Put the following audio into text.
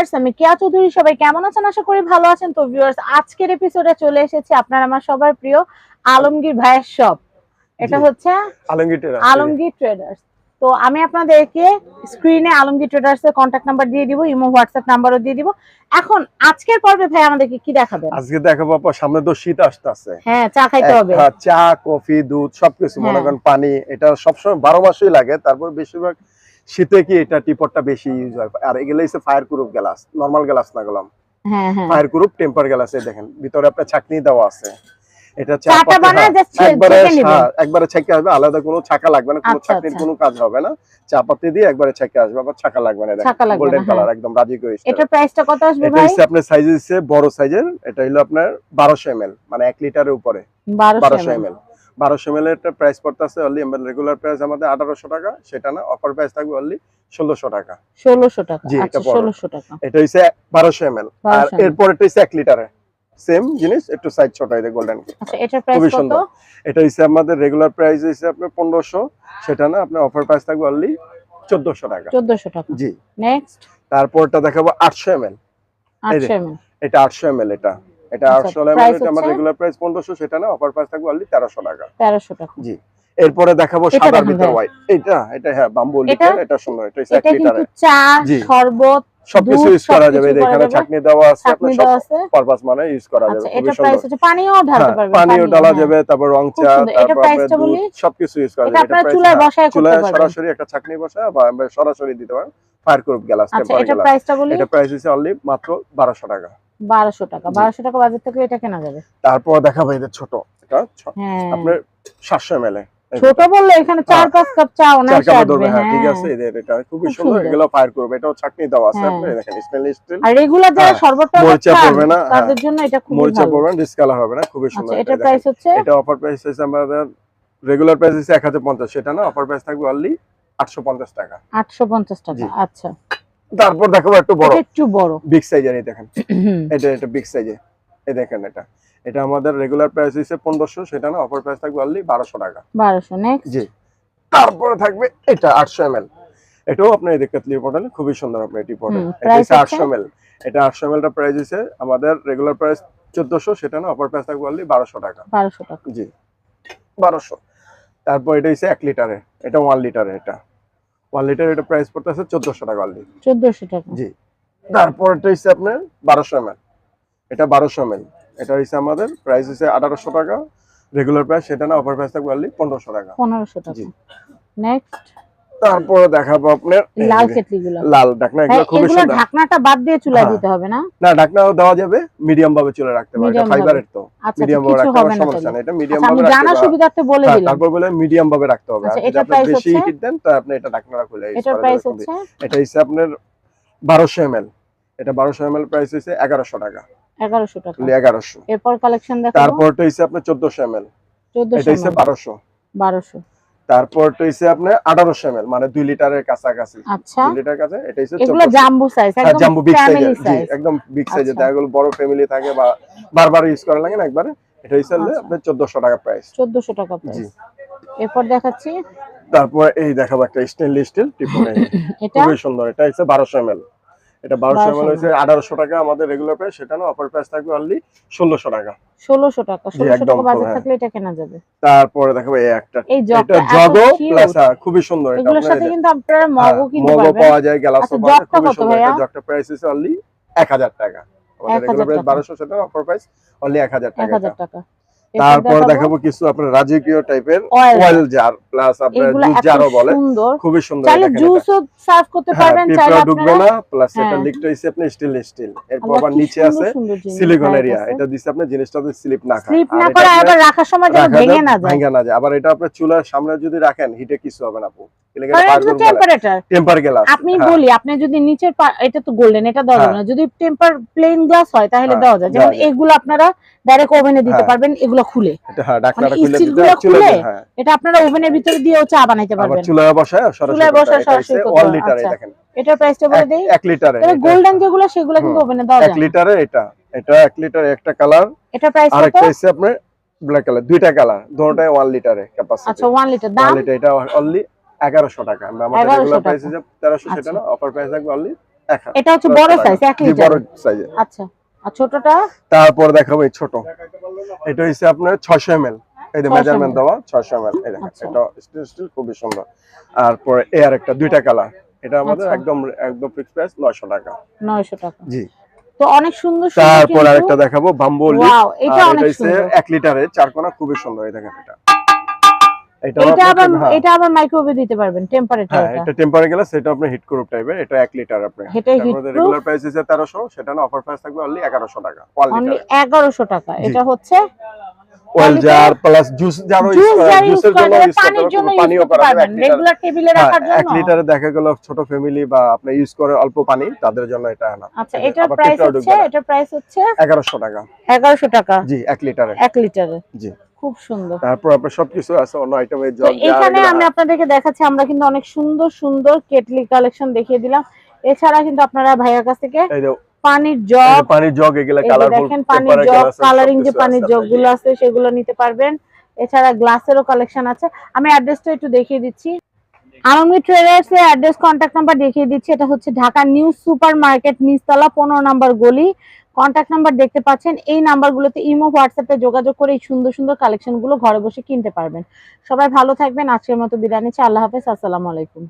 Viewers আমি কেয়া চৌধুরী সবাই কেমন আছেন? আশা করি ভালো আছেন। তো ভিউয়ার্স আজকের এপিসোডে চলে এসেছি আপনার আমার সবার প্রিয় আলমগীর ভাইয়ের শপ এটা হচ্ছে আলমগীর ট্রেডার্স তো আমি আপনাদেরকে স্ক্রিনে আলমগীর ট্রেডার্স এর কন্ট্যাক্ট নাম্বার দিয়ে দিব ইমো হোয়াটসঅ্যাপ নাম্বারও দিয়ে দিব। এখন আজকের পর্বে ভাই আমাদেরকে কি দেখাবেন আজকে দেখাবো আপা সামনে তো শীত আসতেছে। হ্যাঁ চা খাইতে হবে। চা কফি দুধ সবকিছু মনে হ্যাঁ। করেন পানি। এটা সবসময় বারো মাসই লাগে তারপর বেশিরভাগ শীতে কি এটা টিপটটা বেশি ইউজ হয়? আর এগুলো হচ্ছে fire proof glass normal glass না গেলাম। হ্যাঁ হ্যাঁ। ফায়ার প্রুফ টেম্পার গ্লাস এই দেখেন ভিতরে আপনার ছাকনি দেওয়া আছে। এটা বানায় হ্যাঁ, একবারে হ্যাঁ, একবারে ছেঁকে আসবে আলাদা কোনো ছাকা লাগবে না কোনো আচ্ছা, ছাকনির আচ্ছা। কোনো কাজ হবে না। চা পাতি দিয়ে একবারে ছেঁকে আসবে আবার ছাকা লাগবে না গোল্ডেন হ্যাঁ। কালার একদম রাজি করে এটার প্রাইসটা কত আসবে এটা হচ্ছে আপনার সাইজ হচ্ছে বড় সাইজের এটা হলো আপনার বারোশো মানে লিটারের উপরে। বারোশো বারোশো এম এল বারোশো এম এল এর প্রাইস পড়তেছে অনলি এমএল রেগুলার প্রাইস আমাদের আঠারোশো টাকা সেটা না অফার প্রাইস থাকবে অনলি ষোলোশো টাকা। ষোলোশো টাকা জি, এটা আচ্ছা ষোলোশো টাকা। এটা হচ্ছে বারোশো এম আর 1200 এরপর এটা হচ্ছে এক লিটারে। সেম জিনিস একটু সাইজ ছোট হয় গোল্ডেন আচ্ছা খুবই কত? সুন্দর। এটা হচ্ছে আমাদের রেগুলার প্রাইস হচ্ছে আপনার পনেরোশো সেটা না আপনার অফার প্রাইস থাকবে অনলি চোদ্দশো টাকা। চোদ্দশো টাকা। জি। নেক্সট তারপরটা দেখাবো আটশো এম এমএল এটা আটশো এম এটা। এটা আচ্ছা, আটশো এম price আমার রেগুলার প্রাইস পনেরোশো সেটা না অফার প্রাইস থাকবে অনলি তেরোশো টাকা। তেরোশো টাকা। জি এরপরে দেখাবো এটা সাদার ভিতর। হোয়াইট এটা এটা হ্যাঁ বাম্বু এটা? লিটার এটা সুন্দর এটা এক এটা লিটারে চা শরবত সবকিছু ইউজ করা যাবে এখানে যাবে। চাকনি দেওয়া আছে চাটনি আপনার দেওয়া সব পারপাস মানে ইউজ করা যাবে আচ্ছা এটা প্রাইস হচ্ছে পানিও ঢালতে হ্যাঁ, পারবেন পানিও ডালা হ্যাঁ। যাবে তারপর রং চা তারপর? সবকিছু ইউজ করা যাবে price চুলায় হ্যাঁ, বসায় করতে চুলায় পারবেন। সরাসরি একটা চাকনি বসা বা সরাসরি দিতে পারেন ফায়ার করুপ গ্লাস আচ্ছা গ্লাস প্রাইসটা বলি? এটা প্রাইস হচ্ছে অনলি মাত্র বারোশো টাকা। বারোশো টাকা। বারোশো টাকা বাজার থেকে এটা কেনা যাবে। তারপর দেখাবো এদের ছোট। এটা হ্যাঁ। আপনার সাতশো এম ছোট বললে এখানে চার পাঁচ কাপ চা চার অনায়াসে কাপড় আসবে হ্যাঁ ঠিক হ্যাঁ। আছে এদের এটা খুবই খুব সুন্দর। এগুলো ফায়ার করবে। এটাও চাকনি দেওয়া আছে হ্যাঁ। আপনি দেখেন স্মেল স্টিল আর রেগুলার যারা হ্যাঁ, শরবতটা মরিচা পড়বে না, হ্যাঁ। তাদের জন্য এটা খুবই মরিচা ভালো। পড়বেন ডিসকালার হবে না খুবই সুন্দর। আচ্ছা এটা প্রাইস হচ্ছে? এটা অফার প্রাইস হচ্ছে আমাদের রেগুলার প্রাইস হচ্ছে এক হাজার পঞ্চাশ। সেটা না অফার প্রাইস থাকবে অনলি আটশো পঞ্চাশ টাকা। আটশো পঞ্চাশ টাকা আচ্ছা। তারপর দেখাবো একটু বড়। একটু বড়। বিগ সাইজের এই দেখেন। এটা এটা বিগ সাইজে এই দেখেন এটা। এটা আমাদের রেগুলার প্রাইস হচ্ছে পনেরোশো সেটা না অফার প্রাইস থাকবে অনলি বারোশো টাকা। বারোশো নেক্সট জি। তারপরে থাকবে এটা আটশো এমএল। এটাও আপনার দেখতে পটল খুবই সুন্দর আপনার এটি পটল এটা? আটশো এম এটা আটশো এম এলটা প্রাইস হচ্ছে আমাদের রেগুলার প্রাইস চোদ্দশো সেটা না অফার প্রাইস থাকবে অনলি বারোশো টাকা। বারোশো টাকা। জি। বারোশো। তারপর এটা হচ্ছে এক লিটারে এটা ওয়ান লিটারে এটা। ওয়ান লিটার এটা প্রাইস পড়তেছে চোদ্দশো টাকা অনলি চোদ্দশো টাকা। জি। তারপর এটা হচ্ছে আপনার বারোশো এম এটা বারোশো এম এটা হচ্ছে আমাদের প্রাইস হচ্ছে আঠারোশো টাকা। রেগুলার প্রাইস সেটা না অফার প্রাইস থাকবে অনলি পনেরোশো টাকা। পনেরোশো টাকা। জি। নেক্সট তারপরে দেখাবো আপনার এই লাল যে কেটলি গুলো লাল ঢাকনা এগুলো খুবই এগুলো সুন্দর। ঢাকনাটা বাদ দিয়ে চুলায় হ্যাঁ। দিতে হবে না? না ঢাকনাও দেওয়া যাবে মিডিয়াম ভাবে চলে রাখতে পারে এটা ফাইবারের তো। আচ্ছা মিডিয়াম আচ্ছা, ভাবে রাখতে হবে সমস্যা নেই এটা মিডিয়াম আচ্ছা, আমি ভাবে জানা রাখতে পারে সুবিধার্থে বলে হ্যাঁ, দিলাম। তারপর বলে মিডিয়াম ভাবে রাখতে হবে। আচ্ছা, এটার আপনি বেশি হিট দেন তা আপনি এটা ঢাকনাটা খুলে এটার করা প্রাইস হচ্ছে? এটা হচ্ছে আপনার বারোশো এম এটা বারোশো এম প্রাইস হচ্ছে এগারোশো টাকা। এগারোশো টাকা। এগারোশো। এরপর কালেকশন দেখো তারপরটা হচ্ছে আপনার চোদ্দশো এম এটা চোদ্দশো হচ্ছে বারোশো। বারোশো। তারপরটা হচ্ছে আপনার আঠারোশো এম মানে দুই লিটারের কাছাকাছি। আচ্ছা। লিটার কাছে এটা হচ্ছে এগুলো 1400 সাইজ হ্যাঁ একদম জাম্বো বিগ জি সাইজ একদম বিগ সাইজের আচ্ছা। দেখা গেলো বড় ফ্যামিলি থাকে বা বারবার ইউজ করা লাগে না একবারে। এটা হচ্ছে আচ্ছা। আপনার চোদ্দশো টাকা প্রাইস চোদ্দশো টাকা জি। এরপর দেখাচ্ছি। তারপর এই দেখাবো একটা স্টেনলেস স্টিল টিপনে এটা? খুবই সুন্দর। এটা হচ্ছে বারোশো এম এটা বারোশো এম 1200 হচ্ছে আঠারোশো টাকা আমাদের রেগুলার প্রাইস সেটা না অফার প্রাইস থাকবে অনলি ষোলোশো টাকা ষোলোশো টাকা ষোলোশো টাকা বাজার হ্যাঁ। থাকলে এটা কেনা যাবে তারপরে দেখাবো এই একটা এটা এত প্লাস cute। খুবই সুন্দর এটা এগুলোর সাথে কিন্তু আপনারা হ্যাঁ, মগও কিনতে মগও পারবেন পাওয়া যায় গ্লাসও আচ্ছা, পাওয়া যায় খুবই সুন্দর? এটা জগটা প্রাইস হচ্ছে অনলি এক হাজার টাকা আমাদের রেগুলার প্রাইস টাকা। বারোশো সেটা অফার প্রাইস অনলি এক হাজার টাকা হাজার এটা। টাকা তারপর দেখাবো কিছু আপনার রাজকীয় টাইপের অয়েল জার প্লাস আপনার জুস জারও বলে। খুবই সুন্দর চাইলে। জুসও সার্ভ করতে হ্যাঁ, পারবেন চাইলে আপনারা না প্লাস এটা হ্যাঁ। লিকটা হচ্ছে আপনি স্টিল স্টিল এরপর আবার নিচে আছে সিলিকন এরিয়া এটা দিচ্ছে আপনি জিনিসটা স্লিপ না খায়। স্লিপ না করে আবার রাখার সময় যেন ভেঙে না যায়। ভেঙে না যায়। আবার এটা আপনার চুলার সামনে যদি রাখেন হিটে কিছু হবে না আপু। তো টেম্পার গ্লাস আপনি বলি আপনি যদি নিচের এটা তো গোল্ডেন এটা দেওয়া যাবে হ্যাঁ। না। যদি টেম্পার প্লেন গ্লাস হয় তাহলে হ্যাঁ, দেওয়া যায়। যেমন এগুলো আপনারা ডাইরেক্ট ওভেনে দিতে হ্যাঁ। পারবেন এগুলো খুলে। হ্যাঁ ডাকনাটা মানে খুলে গুলো খুলে হ্যাঁ। এটা আপনারা ওভেনের ভিতরে দিয়েও চা বানাইতে পারবেন। চুলায় বসায় সরাসরি চুলায় বসায় সরাসরি হচ্ছে করতে ওয়ান লিটারে আচ্ছা। দেখেন। এটার প্রাইসটা বলে দেই। এক লিটারে তবে গোল্ডেন যেগুলো সেগুলো কিন্তু ওভেনে দেওয়া এক লিটারে এটা এটা এক লিটারে একটা কালার এটা প্রাইস আর কত? একটা হচ্ছে আপনার ব্ল্যাক কালার দুইটা কালার দুটোটাই ওয়ান লিটারে ক্যাপাসিটি আচ্ছা 1 লিটার দাম? লিটার এটা অনলি এগারোশো টাকা। আমরা আমাদের 1100 রেগুলার টাকা। প্রাইস হিসাব তেরোশো সেটা আচ্ছা। না অফার প্রাইস থাকবে অনলি এক হাজার। এটা হচ্ছে বড় সাইজ এক জি, লিটার বড় সাইজে আচ্ছা। আর ছোটটা? তারপর দেখাবো এই ছোট। এটা হচ্ছে আপনার ছয়শো এম এল। এই যে মেজারমেন্ট দেওয়া ছয়শো এম এল। এই দেখেন আচ্ছা। এটা স্টিল স্টিল খুবই সুন্দর। আর পরে এ আর একটা দুইটা কালার। এটা আমাদের আচ্ছা। একদম একদম ফিক্স প্রাইস নয়শো টাকা। নয়শো টাকা। জি। তো অনেক সুন্দর সুন্দর তারপর আরেকটা দেখাবো বাম্বু Wow, এটা অনেক সুন্দর। এক লিটারে চার কোনা খুবই সুন্দর। এই দেখেন এটা। এটা আবার হ্যাঁ, এটা আবার মাইক্রোওয়েভে দিতে পারবেন টেম্পারেচার হ্যাঁ এটা এটা টেম্পারে গেলে সেটা আপনি হিট গ্রুপ টাইপের এটা এক লিটার আপনি। এটা heat রেগুলার প্রাইস আছে তেরোশো সেটা না অফার প্রাইস থাকবে অনলি এগারোশো টাকা ওয়ান লিটার এগারোশো টাকা এটা হচ্ছে oil jar plus juice jar জুসের জন্য করে করতে পারবেন, পানিও করা যাবে পারবেন এক লিটার রেগুলার টেবিলে হ্যাঁ, রাখার লিটারে দেখা গেল ছোট ফ্যামিলি বা আপনি ইউজ করে অল্প পানি তাদের জন্য এটা না। আচ্ছা এটার প্রাইস হচ্ছে এটার প্রাইস হচ্ছে এগারোশো টাকা। এগারোশো টাকা। জি এক লিটারে এক লিটারে জি। খুব সুন্দর। তারপর আপনার সবকিছু আছে অন্য আইটেমের এখানে আমি আপনাদেরকে দেখাচ্ছি আমরা কিন্তু অনেক সুন্দর সুন্দর কেটলি কালেকশন দেখিয়ে দিলাম। এছাড়া কিন্তু আপনারা ভাইয়ার কাছ থেকে পানির এই জগ পানির জগ এগুলা কালারফুল দেখেন পানির জগ কালারিং যে পানির আছে সেগুলো নিতে পারবেন। এছাড়া গ্লাসেরও কালেকশন আছে। আমি অ্যাড্রেসটা একটু দেখিয়ে দিচ্ছি। আলমগীর ট্রেডার্স এর অ্যাড্রেস কন্ট্যাক্ট নাম্বার দেখিয়ে দিচ্ছি। এটা হচ্ছে ঢাকা নিউ সুপার মার্কেট নিচতলা পনেরো নাম্বার গলি। কন্ট্যাক্ট নাম্বার দেখতে পাচ্ছেন। এই নাম্বারগুলোতে ইমো হোয়াটসঅ্যাপে যোগাযোগ করে এই সুন্দর সুন্দর কালেকশনগুলো ঘরে বসে কিনতে পারবেন। সবাই ভালো থাকবেন। আজকের মতো বিদায় নিচ্ছি। আল্লাহ হাফেজ। আসসালামু আলাইকুম।